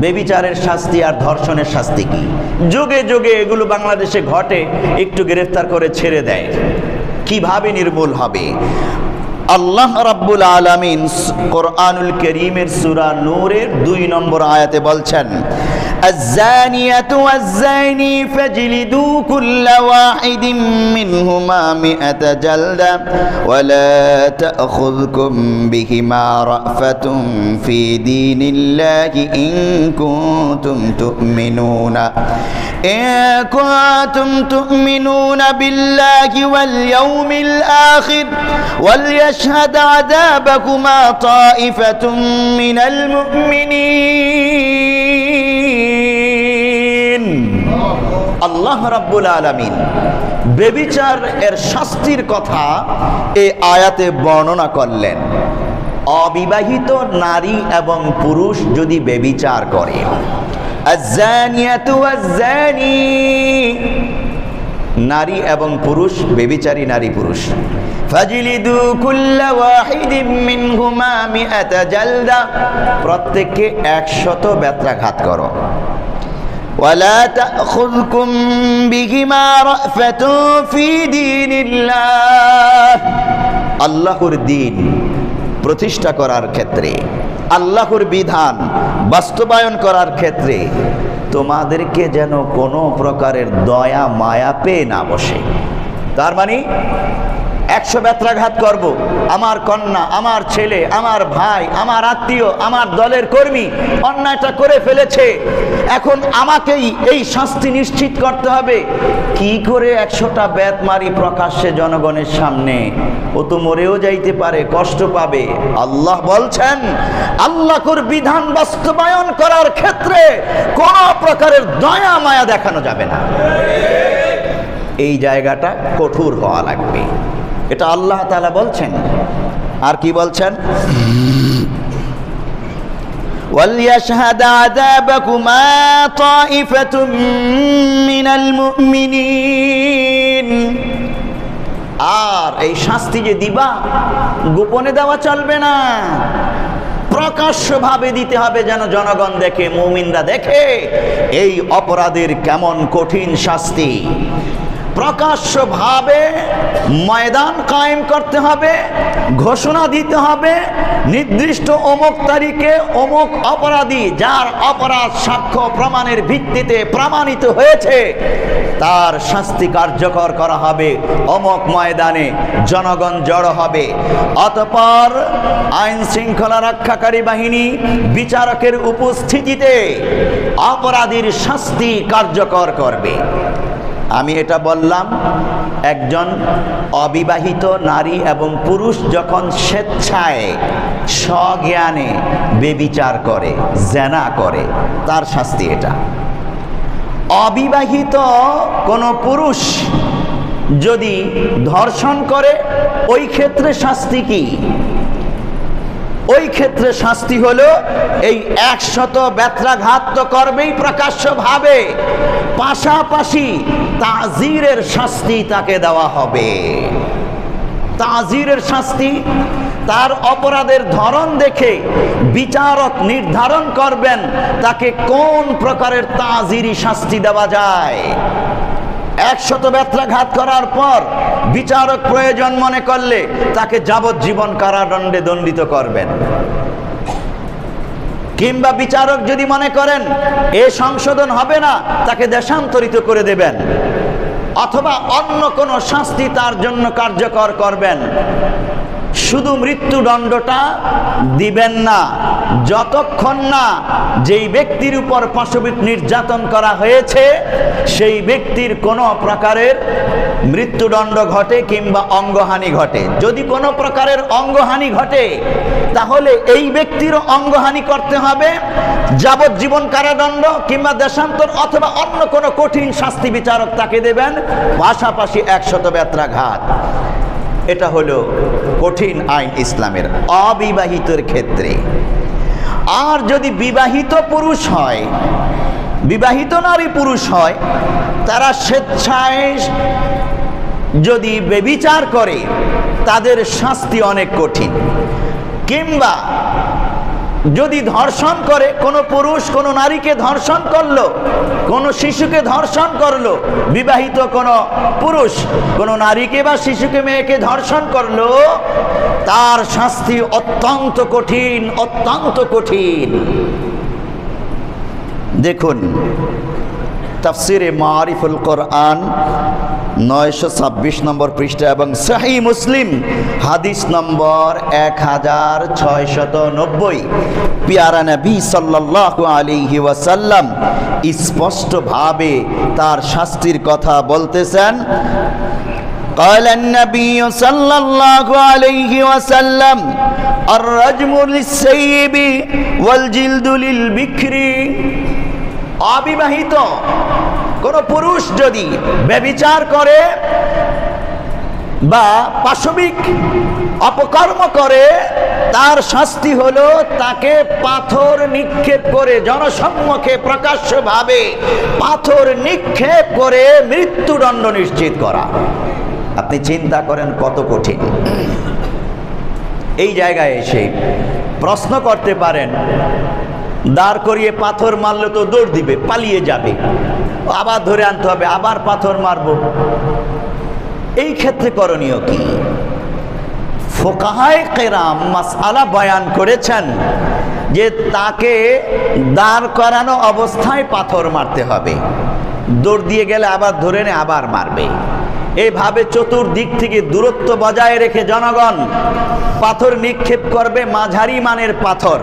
বেবিচারের শাস্তি আর ধর্ষণের শাস্তি কি? যুগে যুগে এগুলো বাংলাদেশে ঘটে, একটু গ্রেফতার করে ছেড়ে দেয়। কীভাবে নির্মূল হবে? আল্লাহ রাব্বুল আলামিন কোরআনুল করিমের সূরা নূরের দুই নম্বর আয়াতে বলছেন الزانية والزاني فاجلدوا كل واحد منهما مئة جلدة ولا تأخذكم بهما رأفة في دين الله إن كنتم تؤمنون. إن كنتم تؤمنون بالله واليوم الآخر وليشهد عذابكما طائفة من المؤمنين. আল্লাহ রাব্বুল আলামিন বেবিচার এর শাস্তির কথা এই আয়াতে বর্ণনা করলেন। অবিবাহিত নারী এবং পুরুষ যদি বেবিচার করে নারী এবং পুরুষ, বেবিচারী নারী পুরুষ প্রত্যেককে 100 বেত্রাঘাত করো। ولا تأخذكم بهما رأفة في دين الله আল্লাহর দিন প্রতিষ্ঠা করার ক্ষেত্রে আল্লাহর বিধান বাস্তবায়ন করার ক্ষেত্রে তোমাদেরকে যেন কোনো প্রকারের দয়া মায়া পেয়ে না বসে তার মানে একশো ব্যত্রাঘাত করব। আমার কন্যা, আমার ছেলে, আমার ভাই, আমার আত্মীয়, আমার দলের কর্মী অন্যায়টা করে ফেলেছে। এখন আমাকেই এই শাস্তি নিশ্চিত করতে হবে। কি করে একশোটা ব্যাত মারি প্রকাশ্যে জনগণের সামনে? ও তো মরেও যাইতে পারে, কষ্ট পাবে। আল্লাহ বলছেন, আল্লাহর বিধান বাস্তবায়ন করার ক্ষেত্রে কোন প্রকারের দয়া মায়া দেখানো যাবে না। এই জায়গাটা কঠোর হওয়া লাগবে। এটা আল্লাহ তালা বলছেন আর কি বলছেন وليشهد عذابكما طائفة من المؤمنين আর এই শাস্তি যে দিবা গোপনে দেওয়া চলবে না প্রকাশ্যভাবে দিতে হবে যেন জনগণ দেখে মুমিনরা দেখে এই অপরাধের কেমন কঠিন শাস্তি প্রকাশ্যভাবে ময়দান কায়েম করতে হবে, ঘোষণা দিতে হবে, নির্দিষ্ট অমুক তারিখে অমুক অপরাধী যার অপরাধ সাক্ষ্য প্রমাণের ভিত্তিতে প্রমাণিত হয়েছে, তার শাস্তি কার্যকর করা হবে। অমুক ময়দানে জনগণ জড়ো হবে। অতপর আইন শৃঙ্খলা রক্ষাকারী বাহিনী বিচারকের উপস্থিতিতে অপরাধীর শাস্তি কার্যকর করবে। আমি এটা বললাম, একজন অবিবাহিত নারী এবং পুরুষ যখন স্বেচ্ছায় স্বজ্ঞানে বেবিচার করে, জেনা করে, তার শাস্তি এটা। অবিবাহিত কোনো পুরুষ যদি ধর্ষণ করে, ওই ক্ষেত্রে শাস্তি কি? ওই ক্ষেত্রে শাস্তি হলো এই একশত ব্যত্রাঘাত তো করবেই প্রকাশ্যভাবে। পাশাপাশি তাজিরের শাস্তি তাকে দেওয়া হবে। তাজিরের শাস্তি, তার অপরাধের ধরন দেখে বিচারক নির্ধারণ করবেন তাকে কোন প্রকারের তাজিরি শাস্তি দেওয়া যায়। একশত ব্যত্রাঘাত করার পর বিচারক প্রয়োজন মনে করলে তাকে যাবজ্জীবন কারাদণ্ডে দণ্ডিত করবেন। কিংবা বিচারক যদি মনে করেন এ সংশোধন হবে না, তাকে দেশান্তরিত করে দেবেন। অথবা অন্য কোনো শাস্তি তার জন্য কার্যকর করবেন। শুধু মৃত্যুদণ্ডটা দিবেন না, যতক্ষণ না যেই ব্যক্তির উপর পাশবিক নির্যাতন করা হয়েছে, সেই ব্যক্তির কোনো প্রকারের মৃত্যুদণ্ড ঘটে কিংবা অঙ্গহানি ঘটে। যদি কোনো প্রকারের অঙ্গহানি ঘটে, তাহলে এই ব্যক্তিরও অঙ্গহানি করতে হবে, যাবজ্জীবন কারাদণ্ড কিংবা দেশান্তর অথবা অন্য কোনো কঠিন শাস্তি বিচারক তাকে দেবেন, পাশাপাশি একশত ব্যত্রাঘাত। এটা হলো কঠিন আইন ইসলামের অবিবাহিতর ক্ষেত্রে। আর যদি বিবাহিত পুরুষ হয়, বিবাহিত নারী পুরুষ হয়, তারা স্বেচ্ছায় যদি বেবিচার করে, তাদের শাস্তি অনেক কঠিন। কিংবা যদি ধর্ষণ করে, কোনো পুরুষ, কোনো নারীকে ধর্ষণ করল, কোনো শিশুকে ধর্ষণ করল, বিবাহিত কোনো পুরুষ, কোনো নারীকে বা শিশুকে, মেয়েকে ধর্ষণ করল, তার শাস্তি অত্যন্ত কঠিন অত্যন্ত কঠিন। দেখুন তাফসিরে মারিফুল কোরআন নয়শো ছাব্বিশ নম্বর পৃষ্ঠা এবং সাহি মুসলিম হাদিস নম্বর এক হাজার ছয়শত নব্বই পিয়ারা নবী সাল্লাহ আলিহি ওয়াসাল্লাম স্পষ্টভাবে তার শাস্তির কথা বলতেছেন قال النبي صلى الله عليه وسلم الرجم للسيب والجلد للبكر অবিবাহিত। কোন পুরুষ যদি ব্যবিচার করে বা পাশবিক অপকর্ম করে, তার শাস্তি হলো তাকে পাথর নিক্ষেপ করে, জনসম্মুখে প্রকাশ্যভাবে পাথর নিক্ষেপ করে মৃত্যুদণ্ড নিশ্চিত করা। আপনি চিন্তা করেন কত কঠিন। এই জায়গায় এসে প্রশ্ন করতে পারেন দাঁড় করিয়ে পাথর মারলে তো দৌড় দিবে, পালিয়ে যাবে। আবার ধরে আনতে হবে, আবার পাথর মারব। এই ক্ষেত্রে করণীয় কি? ফোকাহায় কেরাম মাসালা বয়ান করেছেন যে তাকে দাঁড় করানো অবস্থায় পাথর মারতে হবে। দৌড় দিয়ে গেলে আবার ধরে নে, আবার মারবে। এইভাবে চতুর্দিক থেকে দূরত্ব বজায় রেখে জনগণ পাথর নিক্ষেপ করবে মাঝারি মানের পাথর।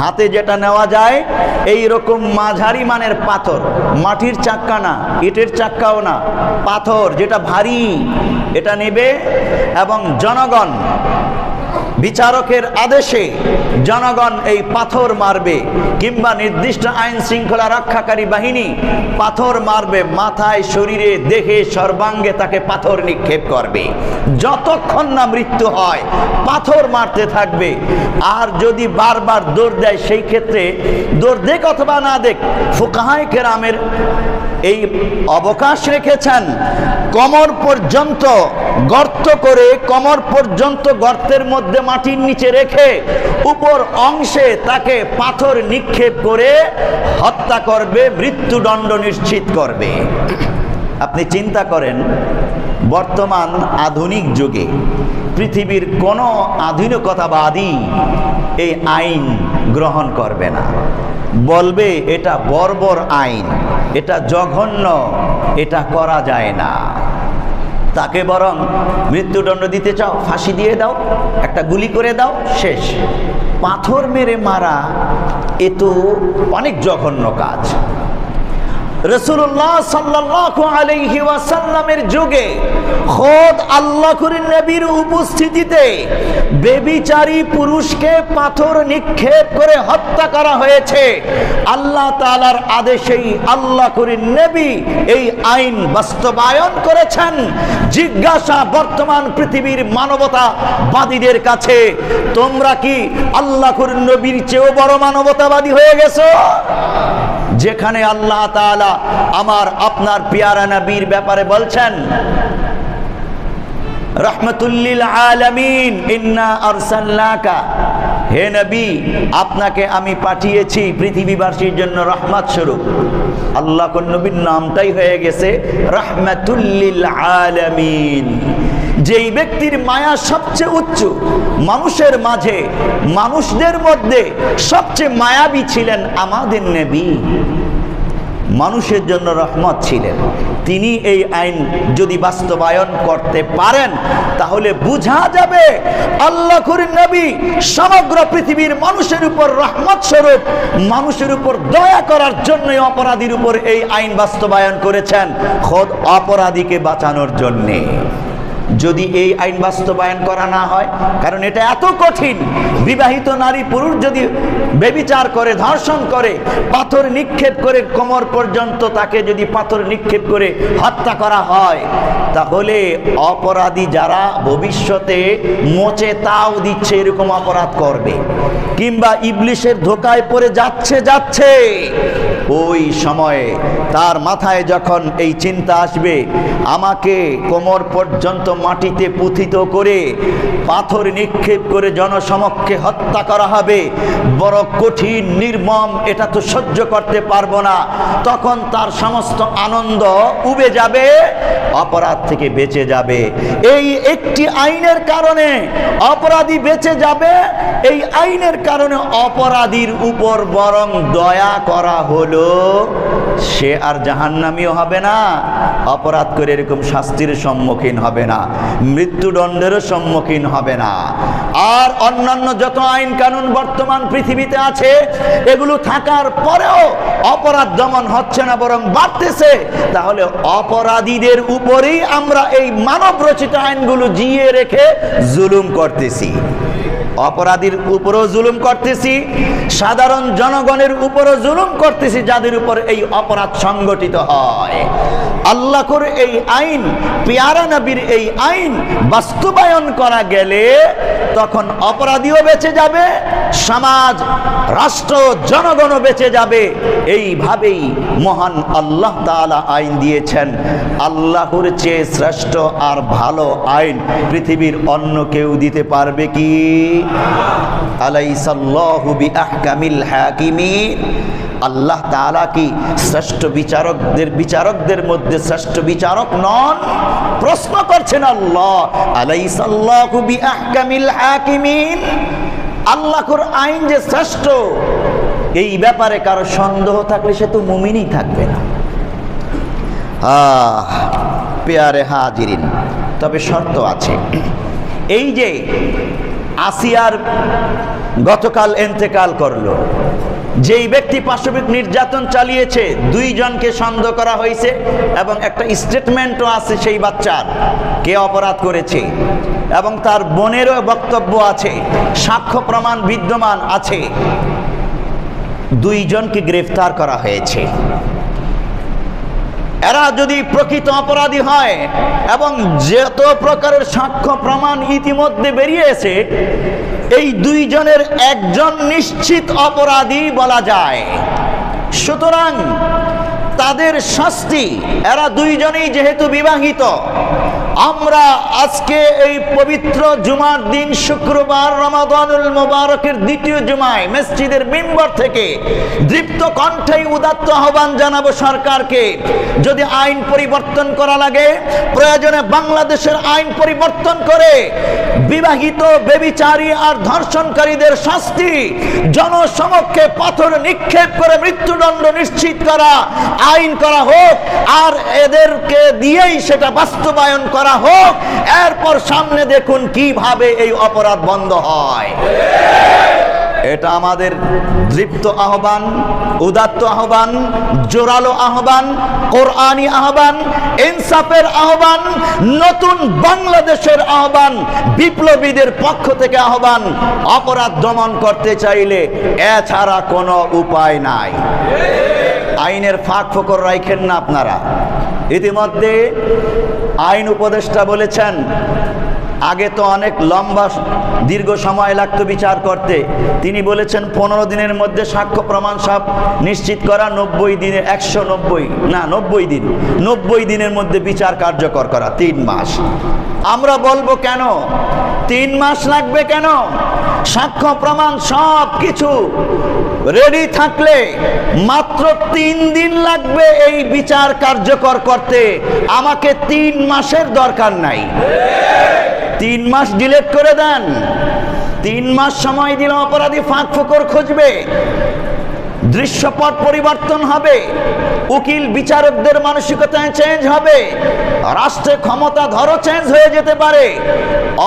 হাতে যেটা নেওয়া যায় এই রকম মাঝারি মানের পাথর। মাটির চাক্কা না, ইটের চাক্কাও না। পাথর যেটা ভারী, এটা নেবে এবং জনগণ বিচারকের আদেশে জনগণ এই পাথর মারবে কিংবা নির্দিষ্ট আইন শৃঙ্খলা রক্ষাকারী বাহিনী পাথর মারবে, মাথায় শরীরে, দেহে, সর্বাঙ্গে তাকে পাথর নিক্ষেপ করবে। যতক্ষণ না মৃত্যু হয়, পাথর মারতে থাকবে। আর যদি বারবার দৌড় দেয়, সেই ক্ষেত্রে দৌড় দেখ অথবা না দেখ ফুকাহায় কেরামের এই অবকাশ রেখেছেন কমর পর্যন্ত গর্ত করে কমর পর্যন্ত গর্তের মধ্যে মাটির নিচে রেখে উপর অংশে তাকে পাথর নিক্ষেপ করে হত্যা করবে, মৃত্যুদণ্ড নিশ্চিত করবে। আপনি চিন্তা করেন বর্তমান আধুনিক যুগে পৃথিবীর কোনো আধুনিকতাবাদী এই আইন গ্রহণ করবে না। বলবে, এটা বর্বর আইন, এটা জঘন্য, এটা করা যায় না। তাকে বরং মৃত্যুদণ্ড দিতে চাও, ফাঁসি দিয়ে দাও, একটা গুলি করে দাও, শেষ। পাথর মেরে মারা, এ তো অনেক জঘন্য কাজ। বাস্তবায়ন করেছেন। জিজ্ঞাসা বর্তমান পৃথিবীর মানবতাবাদীদের কাছে, তোমরা কি আল্লাহ নবীর চেয়েও বড় মানবতাবাদী হয়ে গেছো? যেখানে আল্লাহ তাআলা আমার আপনার পিয়ারা নবীর ব্যাপারে বলছেন আল্লাহ যেই ব্যক্তির মায়া সবচেয়ে উচ্চ, মানুষের মাঝে, মানুষদের মধ্যে সবচেয়ে মায়াবী ছিলেন আমাদের নবী। মানুষের জন্য রহমত ছিলেন। তিনি এই আইন যদি বাস্তবায়ন করতে পারেন, তাহলে বুঝা যাবে আল্লাহ নবী সমগ্র পৃথিবীর মানুষের উপর রহমত স্বরূপ, মানুষের উপর দয়া করার জন্যই অপরাধীর উপর এই আইন বাস্তবায়ন করেছেন। খোদ অপরাধীকে বাঁচানোর জন্যে। যদি এই আইন বাস্তবায়ন করা না হয়, কারণ এটা এত কঠিন। বিবাহিত নারী পুরুষ যদি বেবিচার করে, ধর্ষণ করে, পাথর নিক্ষেপ করে কোমর পর্যন্ত তাকে যদি পাথর নিক্ষেপ করে হত্যা করা হয়, তাহলে অপরাধী যারা ভবিষ্যতে মোচে তাও দিচ্ছে এরকম অপরাধ করবে। কিংবা ইবলিশের ধোকায় পড়ে যাচ্ছে যাচ্ছে। ওই সময়ে তার মাথায় যখন এই চিন্তা আসবে, আমাকে কোমর পর্যন্ত মাটিতে পুথিত করে পাথর নিক্ষেপ করে জনসমক্ষে হত্যা করা হবে। বড় কঠিন নির্মম, এটা তো সহ্য করতে পারব না। তখন তার সমস্ত আনন্দ উবে যাবে, অপরাধ থেকে বেঁচে যাবে। এই একটি আইনের কারণে অপরাধী বেঁচে যাবে, এই আইনের কারণে অপরাধীর উপর বরং দয়া করা হলো। সে আর জাহান্নামীও হবে না, অপরাধ করে এরকম শাস্তির সম্মুখীন হবে না, মৃত্যুদণ্ডেরও সম্মুখীন হবে না। আর অন্যান্য যত আইন কানুন বর্তমান পৃথিবীতে আছে, এগুলো থাকার পরেও অপরাধ দমন হচ্ছে না, বরং বাড়তেছে। তাহলে অপরাধীদের উপরেই আমরা এই মানব রচিত আইনগুলো জিয়ে রেখে জুলুম করতেছি। অপরাধীর উপরও জুলুম করতেছি, সাধারণ জনগণের উপরও জুলুম করতেছি যাদের উপর এই অপরাধ সংগঠিত হয়। আল্লাহ করে এই আইন, পিয়ারা নবীর এই আইন বাস্তবায়ন করা গেলে তখন অপরাধীও বেঁচে যাবে, সমাজ, রাষ্ট্র, জনগণও বেঁচে যাবে। এইভাবেই মহান আল্লাহ তাআলা আইন দিয়েছেন। আল্লাহর চেয়ে শ্রেষ্ঠ আর ভালো আইন পৃথিবীর অন্য কেউ দিতে পারবে কি? আল্লাহ তাআলা কি শ্রেষ্ঠ বিচারকদের বিচারকদের মধ্যে শ্রেষ্ঠ বিচারক নন? প্রশ্ন করছেন আল্লাহ, আলাইসাল্লাহু বিআহকামিল হাকিমিন? আল্লাহর আইন যে শ্রেষ্ঠ, এই ব্যাপারে কারও সন্দেহ থাকলে সে তো মুমিনই থাকবে না। আহ, পেয়ারে হাজিরিন, তবে শর্ত আছে। এই যে আসিয়ার গতকাল এন্তেকাল করল। যেই ব্যক্তি পাশবিক নির্যাতন চালিয়েছে, দুইজনকে সন্দেহ করা হয়েছে এবং একটা স্টেটমেন্টও আছে সেই বাচ্চার, কে অপরাধ করেছে এবং তার বোনেরও বক্তব্য আছে, সাক্ষ্য প্রমাণ বিদ্যমান আছে। দুইজনকে গ্রেফতার করা হয়েছে। এরা যদি প্রকৃত অপরাধী হয় এবং যত প্রকারের সাক্ষ্য প্রমাণ ইতিমধ্যে বেরিয়েছে, এই দুইজনের একজন নিশ্চিত অপরাধী বলা যায়। সুতরাং তাদের শাস্তি, এরা দুইজনেই যেহেতু বিবাহিত আমরা আজকে এই পবিত্র জুমার দিন শুক্রবার রমাদানুল মোবারকের দ্বিতীয় জুমায় মসজিদের মেম্বার থেকে দৃপ্ত কণ্ঠেই উদাত্ত আহ্বান জানাব সরকারকে। যদি আইন পরিবর্তন করা লাগে, প্রয়োজনে বাংলাদেশের আইন পরিবর্তন করে বিবাহিত বেবিচারী আর ধর্ষণকারীদের শাস্তি, জনসমক্ষে পাথর নিক্ষেপ করে মৃত্যুদণ্ড নিশ্চিত করা, আইন করা হোক, আর এদেরকে দিয়েই সেটা বাস্তবায়ন করা হোক, এরপর সামনে দেখুন কীভাবে এই অপরাধ বন্ধ হয়। এটা আমাদের দৃপ্ত আহ্বান, উদাত্ত আহ্বান, জোরালো আহ্বান, কোরআনি আহ্বান, ইনসাফের আহ্বান, নতুন বাংলাদেশের আহ্বান, বিপ্লবীদের পক্ষ থেকে আহ্বান, অপরাধ দমন করতে চাইলে এছাড়া কোনো উপায় নাই। আইনের ফাঁক ফোকর রাখেন না আপনারা। ইতিমধ্যে আইন উপদেষ্টা বলেছেন আগে তো অনেক লম্বা দীর্ঘ সময় লাগতো বিচার করতে। তিনি বলেছেন, পনেরো দিনের মধ্যে সাক্ষ্য প্রমাণ সব নিশ্চিত করা, নব্বই দিনে একশো নব্বই, না, নব্বই দিন, নব্বই দিনের মধ্যে বিচার কার্যকর করা, তিন মাস। আমরা বলব কেন? তিন মাস লাগবে কেন? সাক্ষ্য প্রমাণ সব কিছু রেডি থাকলে মাত্র তিন দিন লাগবে এই বিচার কার্যকর করতে। আমাকে তিন মাসের দরকার নাই। তিন মাস ডিলেট করে দেন। তিন মাস সময় দিলে অপরাধী ফাঁক ফোকর খুঁজবে। দৃশ্যপট পরিবর্তন হবে। উকিল বিচারকদের মানসিকতায় চেঞ্জ হবে। রাষ্ট্রে ক্ষমতা ধরো চেঞ্জ হয়ে যেতে পারে।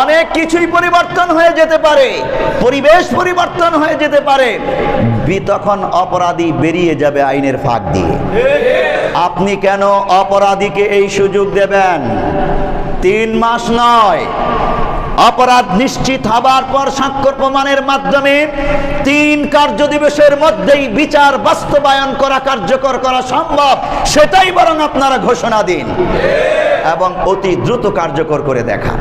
অনেক কিছুই পরিবর্তন হয়ে যেতে পারে। পরিবেশ পরিবর্তন হয়ে যেতে পারে। তখন অপরাধী বেরিয়ে যাবে আইনের ফাঁক দিয়ে। আপনি কেন অপরাধীকে এই সুযোগ দেবেন? তিন মাস নয়। অপরাধ নিশ্চিত হবার পর স্বাক্ষর প্রমাণের মাধ্যমে তিন কার্য দিবসের মধ্যেই বিচার বাস্তবায়ন করা কার্যকর করা সম্ভব, সেটাই বরং আপনারা ঘোষণা দিন এবং অতি দ্রুত কার্যকর করে দেখান।